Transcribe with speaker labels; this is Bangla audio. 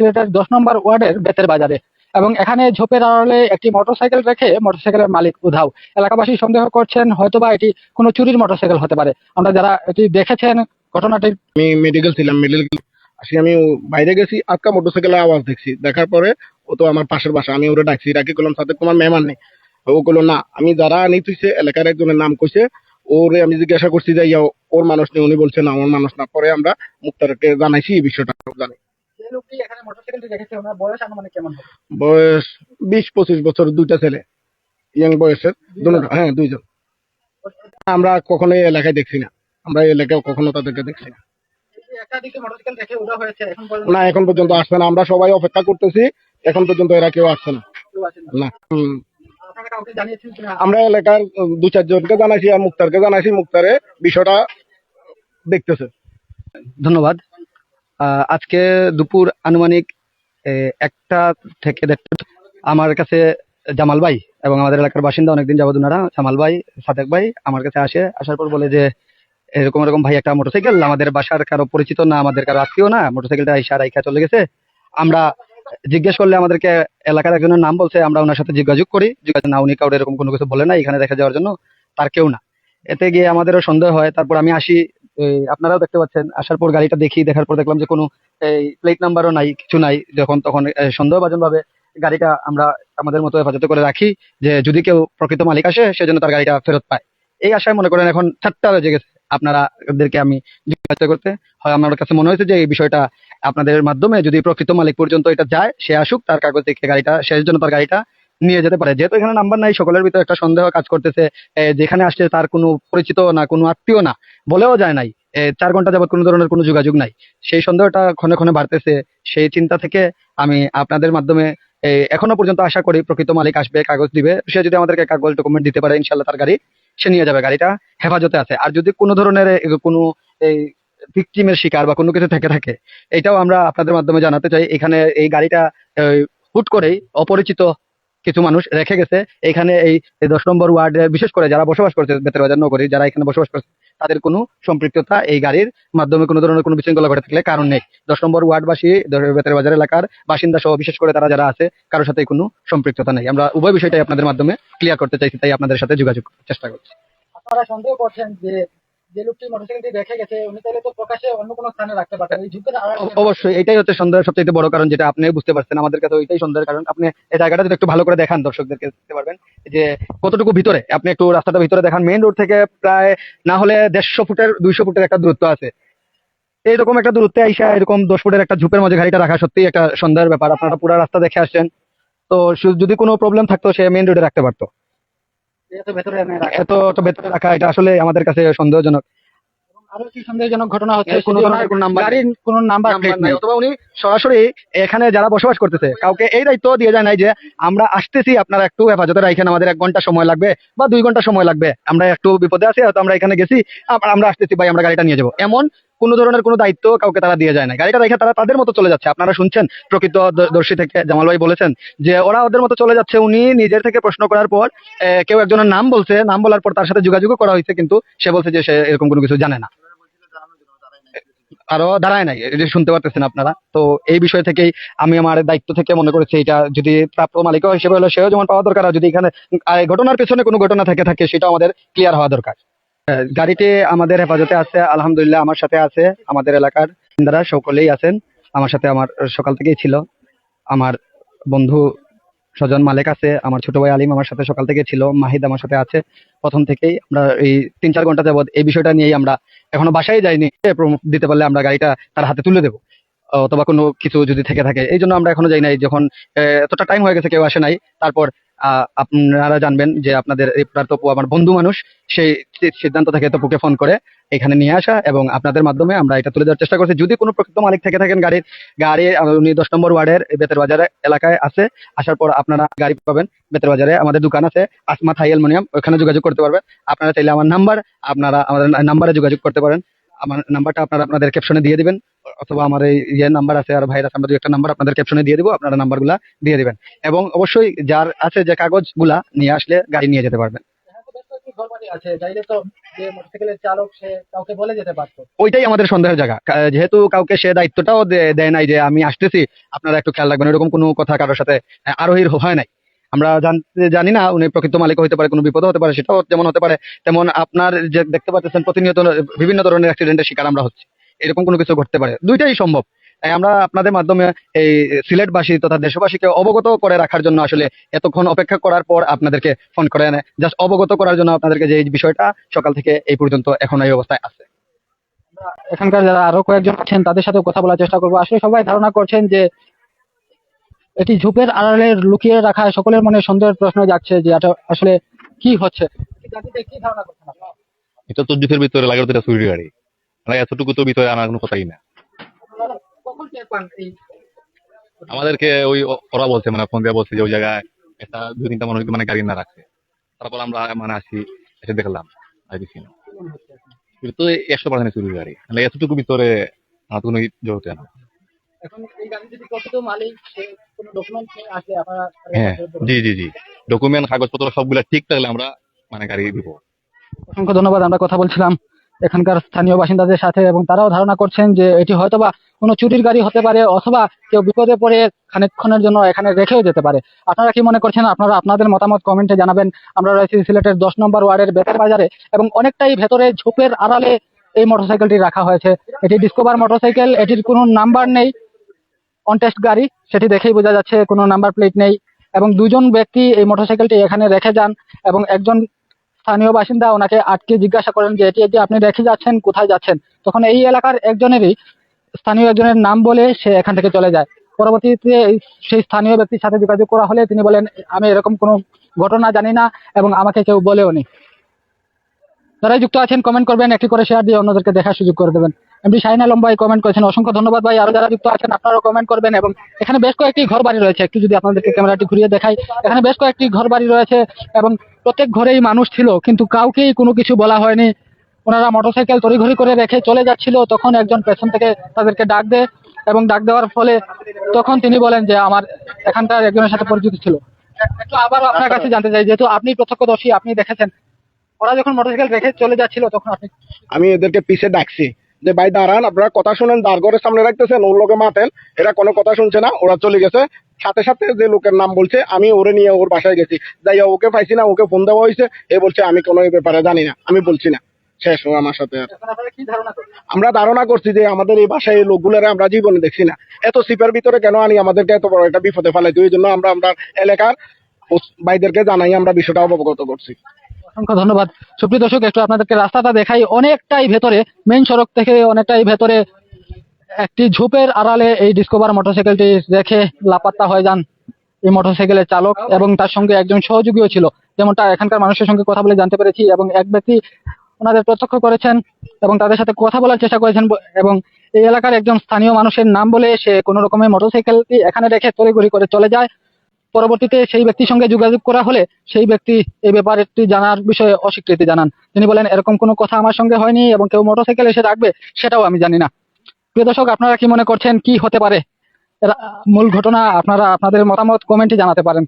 Speaker 1: সিলেটের দশ নম্বর ওয়ার্ডের বেতের বাজারে। এবং এখানে ঝোপের আড়ালে একটি মোটরসাইকেল রেখে মোটরসাইকেলের মালিক উধাও। এলাকাবাসী সন্দেহ করছেন, হয়তোবা এটি কোনো চুরির মোটরসাইকেল হতে পারে। আমরা যারা এটি দেখেছেন ঘটনাটি
Speaker 2: আমি মেডিকেল ছিলাম মেডিকেল আসি, আমি বাইরে গেছি, আটকা মোটরসাইকেলের আওয়াজ দেখছি। দেখার পরে ও তো আমার পাশের বাসা, আমি ওরে ডাকছি, ডাকি করলাম সাথে তোমার মেহমান নেই। ও বলল না, আমি যারা আনি তুইছে এলাকার একজনের নাম কইছে, ওরে আমি জিজ্ঞাসা করছি যে ওর মানুষ নেই, উনি বলছে না আমার মানুষ না। পরে আমরা মুক্তারকে জানাইছি এই বিষয়টা জানি
Speaker 1: লোকটি এখানে মোটরসাইকেলটি রেখেছে ওনার বয়স আনুমানিক কেমন হবে?
Speaker 2: বয়স বিশ পঁচিশ বছর দুইটা ছেলে ইয়াং বয়সের দুটো হ্যাঁ দুইজন। আমরা কখনো এই এলাকায় দেখছি না। আমরা এই এলাকায় কখনো তাদেরকে দেখছি না।
Speaker 1: এই যে একাধিক মোটরসাইকেল রেখে উধাও হয়েছে এখন পর্যন্ত
Speaker 2: না এখন পর্যন্ত আসছে না। আমরা সবাই অপেক্ষা করতেছি এখন পর্যন্ত এরা কেউ আসছে না। না। হুম।
Speaker 1: আপনারা কাউকে জানিয়েছেন কিনা?
Speaker 2: আমরা এলাকার দু চারজনকে জানাইছি আর মুক্তারকে জানাইছি মুক্তারে বিষয়টা দেখতেছে।
Speaker 3: ধন্যবাদ। আজকে দুপুর আনুমানিক একটা থেকে দেড়টা আমার কাছে জামাল ভাই এবং আমাদের এলাকার বাসিন্দা অনেকদিন যাবত ওনারা, জামাল ভাই, সাদেক ভাই আমার কাছে আসে, আসার পর বলে যে, এরকম এরকম ভাই একটা মোটরসাইকেল, আমাদের বাসার কারও পরিচিত না, আমাদের কারও আত্মীয় না, মোটরসাইকেলটা আইসা রাইখা চলে গেছে। আমরা জিজ্ঞেস করলে আমাদেরকে এলাকার একজনের নাম বলছে, আমরা ওনার সাথে যোগাযোগ করি, যোগাযোগ না উনি কাউরে এরকম কোনো কিছু বলে না এখানে দেখা যাওয়ার জন্য, তার কেউ না। এতে গিয়ে আমাদেরও সন্দেহ হয়, তারপর আমি আসি আপনারাও দেখতে পাচ্ছেন, আসার পর গাড়িটা দেখি, দেখার পর দেখলাম যে কোনো, এই প্লেট নাম্বারও নাই, কিছু নাই, যখন তখন সন্দেহভাজন ভাবে গাড়িটা আমরা আমাদের মতো হেফাজতে করে রাখি যে যদি কেউ প্রকৃত মালিক আসে সেজন্য তার গাড়িটা ফেরত পায়। এই আশায় মনে করেন এখন চারটা বেজে গেছে আপনারা ওদেরকে আমি জিজ্ঞাসা করতে। হয় আমার কাছে মনে হয়েছে যে এই বিষয়টা আপনাদের মাধ্যমে যদি প্রকৃত মালিক পর্যন্ত এটা যায়, সে আসুক, তার কাগজ দেখে গাড়িটা শেষ জন্য তার গাড়িটা নিয়ে যেতে পারে। যেহেতু এখানে নাম্বার নাই, সকলের ভিতরে একটা সন্দেহ কাজ করতেছে যেখানে আসছে তার কোনো পরিচিত না, কোনো আত্মীয় না, বলেও যায় নাই। চার ঘণ্টা যাবত কোনো ধরনের কোনো যোগাযোগ নাই। সেই সন্দেহটা ক্ষণে ক্ষণে বাড়তেছে। সেই চিন্তা থেকে আমি আপনাদের মাধ্যমে এখনও পর্যন্ত আশা করি প্রকৃত মালিক আসবে, কাগজ দিবে। সে যদি আমাদেরকে কাগজ ডকুমেন্ট দিতে পারে ইনশাল্লাহ তার গাড়ি সে নিয়ে যাবে। গাড়িটা হেফাজতে আছে। আর যদি কোনো ধরনের কোনো এই ভিকটিমের শিকার বা কোনো কিছু থেকে থাকে, এটাও আমরা আপনাদের মাধ্যমে জানাতে চাই। এখানে এই গাড়িটা হুট করেই অপরিচিত কিছু মানুষ রেখে গেছে। এখানে এই দশ নম্বর ওয়ার্ডে বিশেষ করে যারা বসবাস করছে, বেতের বাজার, নগরী, যারা এখানে বসবাস করছে, তাদের কোনো সম্পৃক্ততা এই গাড়ির মাধ্যমে কোনো ধরনের কোনো বিশৃঙ্খলা ঘটে থাকলে কারণ নেই। দশ নম্বর ওয়ার্ডবাসী বেতের বাজার এলাকার বাসিন্দা সহ, বিশেষ করে তারা যারা আছে, কারোর সাথে কোনো সম্পৃক্ততা নেই। আমরা উভয় বিষয়টাই আপনাদের মাধ্যমে ক্লিয়ার করতে চাইছি, তাই আপনাদের সাথে যোগাযোগ চেষ্টা করছি।
Speaker 1: আপনারা সন্দেহ করছেন যে যে লোকটি মোটরসাইকেলটি গেছে, উনি তাহলে তো প্রকাশ্যে অন্য কোনো স্থানে রাখতে পারতেন। এই
Speaker 3: অ- অবশ্যই, এটাই হচ্ছে সন্দেহের সবচেয়ে বড় কারণ, যেটা আপনি বুঝতে পারছেন, আমাদের কাছে এটাই সন্দেহের কারণ। আপনি এই জায়গাটা যদি একটু ভালো করে দেখান, দর্শকদেরকে দেখতে পারবেন, যে কতটুকু ভিতরে, আপনি একটু রাস্তাটা ভিতরে দেখান মেইন রোড থেকে প্রায় না হলে দেড়শো ফুটের, দুইশো ফুটের একটা দূরত্ব আছে। এইরকম একটা দূরত্বে আইসা, এরকম দশ ফুটের একটা ঝুপের মধ্যে গাড়িটা রাখা সত্যি একটা সন্দেহের ব্যাপার। আপনারা পুরো রাস্তা দেখে আসছেন, তো যদি কোনো প্রবলেম থাকতো, সে মেইন রোডে রাখতে পারতো।
Speaker 1: এত ভেতরে এনে রাখা।
Speaker 3: এত তো ভেতরে রাখা এটা আসলে আমাদের কাছে সন্দেহজনক।
Speaker 1: আরও কি সন্দেহজনক ঘটনা হচ্ছে
Speaker 3: এর কোনো
Speaker 1: সেটি
Speaker 3: ধরনের
Speaker 1: ওনার
Speaker 3: কোনো নাম্বার
Speaker 1: গাড়ির কোনো নাম্বার প্লেট নাই।
Speaker 3: অথবা উনি সরাসরি এখানে যারা বসবাস করতেছে কাউকে এই দায়িত্ব দিয়ে যায় নাই যে আমরা আসতেছি আপনারা একটু হেফাজতে রাখেন আমাদের এক ঘণ্টা সময় লাগবে বা দুই ঘণ্টা সময় লাগবে। আমরা একটু বিপদে আছি হয়তো আমরা এখানে গেছি আমরা আসতেছি ভাই আমরা গাড়িটা নিয়ে যাব। এমন কোনো ধরনের কোনো দায়িত্ব কাউকে তারা দিয়ে যায় না। গাড়িটা রেখে তারা তাদের মতো চলে যাচ্ছে। আপনারা শুনছেন প্রকৃত দর্শী থেকে জামাল ভাই বলেছেন যে ওরা ওদের মতো চলে যাচ্ছে। উনি নিজের থেকে প্রশ্ন করার পর কেউ একজনের নাম বলছে, নাম বলার পর তার সাথে যোগাযোগও করা হয়েছে, কিন্তু সে বলছে যে সে এরকম কোনো কিছু জানে না। আরও দাঁড়ায় নাই এটা শুনতে পারতেছেন আপনারা। তো এই বিষয় থেকেই আমি আমার দায়িত্ব থেকে মনে করেছি, এটা যদি প্রাপ্ত মালিক হিসেবে হলে, সেও যেমন পাওয়া দরকার, আর যদি এখানে ঘটনার পেছনে কোনো ঘটনা থেকে থাকে সেটা আমাদের ক্লিয়ার হওয়া দরকার। গাড়িটি আমাদের হেফাজতে আছে, আলহামদুলিল্লাহ আমার সাথে আছে, আমাদের এলাকার বাসিন্দারা সকলেই আছেন। আমার সাথে আমার সকাল থেকেই ছিল। আমার বন্ধু স্বজন মালিক আছে, আমার ছোট ভাই আলিম আমার সাথে সকাল থেকে ছিল, মাহিদ আমার সাথে আছে। প্রথম থেকেই আমরা এই তিন চার ঘণ্টা যাবত এই বিষয়টা নিয়েই আমরা এখনও বাসায় যাইনি। দিতে পারলে আমরা গাড়িটা তার হাতে তুলে দেবো, অথবা কোনো কিছু যদি থেকে থাকে। এই জন্য আমরা এখনও যাই নাই। যখন এতটা টাইম হয়ে গেছে, কেউ আসে নাই। তারপর আপনারা জানবেন যে আপনাদের এই তপু আমার বন্ধু মানুষ, সেই সিদ্ধান্ত থেকে তপুকে ফোন করে এখানে নিয়ে আসা এবং আপনাদের মাধ্যমে আমরা এটা তুলে দেওয়ার চেষ্টা করছি। যদি কোনো প্রকৃত মালিক থেকে থাকেন গাড়ির, গাড়ি উনি দশ নম্বর ওয়ার্ডের বেতের বাজারে এলাকায় আছে, আসার পর আপনারা গাড়ি পাবেন। বেতের বাজারে আমাদের দোকান আছে, আসমা থাই অ্যালুমিনিয়াম ওখানে যোগাযোগ করতে পারবেন। আপনারা চাইলে আমার নাম্বার, আপনারা আমাদের নাম্বারে যোগাযোগ করতে পারেন। আমার নাম্বারটা আপনারা আপনাদের ক্যাপশনে দিয়ে দিবেন। অথবা আমার এই ইয়ে নাম্বার আছে আর ভাইরাস আমরা দুই একটা নাম্বার আপনাদের ক্যাপশনে দিয়ে দিব, আপনারা নাম্বারগুলা দিয়ে দিবেন। এবং অবশ্যই যার আছে যে কাগজগুলা নিয়ে আসলে গাড়ি নিয়ে যেতে পারবেন। যেহেতু কাউকে সে দায়িত্বটাও দেয় নাই যে আমি আসতেছি, আপনারা একটু খেয়াল রাখবেন, এরকম কোনো কথা কারোর সাথে আরোহীর হয় নাই। আমরা জানি না, উনি প্রকৃত মালিক হতে পারে, কোনো বিপদ হতে পারে, সেটাও যেমন হতে পারে, তেমন আপনার যে দেখতে পাচ্ছেন, প্রতিনিয়ত বিভিন্ন ধরনের অ্যাক্সিডেন্টের শিকার আমরা হচ্ছি। এরকম কোনো কিছু ঘটতে পারে। দুইটাই সম্ভব। তাই আমরা আপনাদের মাধ্যমে এই সিলেটবাসী তথা দেশবাসীকে অবগত করে রাখার জন্য আসলে এতক্ষণ অপেক্ষা করার পর আপনাদেরকে ফোন করে জাস্ট অবগত করার জন্য আপনাদেরকে যে এই বিষয়টা সকাল থেকে এই পর্যন্ত এখন এই অবস্থায় আছে।
Speaker 1: এখানকার যারা আরও কয়েকজন আছেন তাদের সাথে কথা বলার চেষ্টা করব। আসলে সবাই ধারণা করছেন যে এটি ঝোপের আড়ালে লুকিয়ে রাখা সকলের মনে সন্দেহের প্রশ্ন যাচ্ছে যে এটা আসলে কি হচ্ছে? কি ধারণা করছেন
Speaker 4: এটা তো জুতের ভিতরে লাগে তো এটা চুরির গাড়ি। এতটুকু তো ভিতরে আনার কোনো কথাই না। আমাদেরকে ওই ওরা বলছে মানে ফোন দিয়ে বলছে যে ওই জায়গায় একটা দুই তিনটা মানুষ মানে গাড়ি না রাখছে। তারপর আমরা মানে আসি এসে দেখলাম আর কিছু না। তো একশো পার্সেন্ট চুরির গাড়ি। মানে এতটুকু ভিতরে আমার কোনো জড়তে না
Speaker 1: এখন এই গাড়ি যদি প্রকৃত মালিক সে কোনো ডকুমেন্ট নিয়ে আসলে আপনারা
Speaker 4: হ্যাঁ জি জি জি। ডকুমেন্ট কাগজপত্র সবগুলা ঠিক থাকলে আমরা মানে গাড়ি দিব।
Speaker 1: অসংখ্য ধন্যবাদ আমরা কথা বলছিলাম। এখানকার স্থানীয় বাসিন্দাদের সাথে এবং তারাও ধারণা করছেন যে এটি হয়তোবা কোনো চুরির গাড়ি হতে পারে অথবা কেউ বিপদে পড়ে খানিকক্ষণের জন্য এখানে রেখেও যেতে পারে। আপনারা কি মনে করছেন? আপনারা আপনাদের মতামত কমেন্টে জানাবেন। আমরা রয়েছি সিলেটের দশ নম্বর ওয়ার্ডের বেতের বাজারে এবং অনেকটাই ভেতরে ঝোপের আড়ালে এই মোটরসাইকেলটি রাখা হয়েছে। এটি ডিসকভার মোটরসাইকেল, এটির কোনো নাম্বার নেই অনটেস্ট গাড়ি, সেটি দেখেই বোঝা যাচ্ছে কোনো নাম্বার প্লেট নেই। এবং দুজন ব্যক্তি এই মোটরসাইকেলটি এখানে রেখে যান এবং একজন স্থানীয় বাসিন্দা ওনাকে আটকে জিজ্ঞাসা করেন যে, এটি এটি আপনি রেখে যাচ্ছেন, কোথায় যাচ্ছেন? তখন এই এলাকার একজনেরই স্থানীয় একজনের নাম বলে সে এখান থেকে চলে যায়। পরবর্তীতে সেই স্থানীয় ব্যক্তির সাথে যোগাযোগ করা হলে তিনি বলেন, আমি এরকম কোনো ঘটনা জানি না এবং আমাকে কেউ বলেও নি যারাই যুক্ত আছেন কমেন্ট করবেন, একটি করে শেয়ার দিয়ে অন্যদেরকে দেখার সুযোগ করে দেবেন। এমডি শাহিন আলম ভাই কমেন্ট করেছেন। অসংখ্য ধন্যবাদ ভাই। আরও যারা যুক্ত আছেন আপনারাও কমেন্ট করবেন এবং এখানে বেশ কয়েকটি ঘর বাড়ি রয়েছে। একটু যদি আপনাদেরকে ক্যামেরাটি ঘুরিয়ে দেখাই এখানে বেশ কয়েকটি ঘর বাড়ি রয়েছে এবং প্রত্যেক ঘরেই মানুষ ছিল কিন্তু কাউকেই কোনো কিছু বলা হয়নি। ওনারা মোটরসাইকেল তড়িঘড়ি করে রেখে চলে যাচ্ছিল তখন একজন পেছন থেকে তাদেরকে ডাক দেয় এবং ডাক দেওয়ার ফলে তখন তিনি বলেন যে আমার এখানকার একজনের সাথে পরিচিত ছিল। একটু আবারও আপনার কাছে জানতে চাই যেহেতু আপনি প্রত্যক্ষদর্শী আপনি দেখেছেন ওরা যখন মোটরসাইকেল রেখে চলে যাচ্ছিল তখন আপনি
Speaker 2: আমি এদেরকে পিছে ডাকছি। যে ভাই দাঁড়ান আপনারা কথা শুনেন দারঘরের সামনে রাখতেছেন ওর লোকে মাতেন এরা কোনো কথা শুনছে না ওরা চলে গেছে। সাথে সাথে যে লোকের নাম বলছে আমি ওরে নিয়ে ওর বাসায় গেছি। যাই ওকে পাইছি না ওকে ফোন দেওয়া হয়েছে এ বলছে আমি কোনো এই ব্যাপারে জানি না আমি বলছি না। শেষ ও আমার সাথে আমরা ধারণা করছি যে আমাদের এই বাসায় এই লোকগুলোরে আমরা জীবনে দেখছি না। এত সিপের ভিতরে কেন আনি আমাদেরকে এত বড় একটা বিপদে ফেলাই ওই জন্য আমরা আমরা এলাকার ভাইদেরকে জানাই আমরা বিষয়টা অবগত করছি।
Speaker 1: অসংখ্য ধন্যবাদ। সুপ্রিয় দর্শক, একটু আপনাদেরকে রাস্তাটা দেখাই। অনেকটাই ভেতরে মেইন সড়ক থেকে অনেকটাই ভেতরে একটি ঝোপের আড়ালে এই ডিসকভার মোটরসাইকেলটি রেখে লাপাত্তা হয়ে যান এই মোটরসাইকেলের চালক এবং তার সঙ্গে একজন সহযোগীও ছিল। যেমনটা এখানকার মানুষের সঙ্গে কথা বলে জানতে পেরেছি এবং এক ব্যক্তি ওনাদের প্রত্যক্ষ করেছেন এবং তাদের সাথে কথা বলার চেষ্টা করেছেন এবং এই এলাকার একজন স্থানীয় মানুষের নাম বলে সে কোনো রকমের মোটরসাইকেলটি এখানে রেখে তড়িঘড়ি করে চলে যায়। পরবর্তীতে সেই ব্যক্তির সঙ্গে যোগাযোগ করা হলে সেই ব্যক্তি এই ব্যাপারটি জানার বিষয়ে অস্বীকৃতি জানান। তিনি বলেন, এরকম কোনো কথা আমার সঙ্গে হয়নি এবং কেউ মোটরসাইকেল এসে রাখবে সেটাও আমি জানি না। প্রিয় দর্শক, আপনারা কি মনে করছেন কি হতে পারে? মূল ঘটনা, আপনারা আপনাদের মতামত কমেন্টে জানাতে পারেন।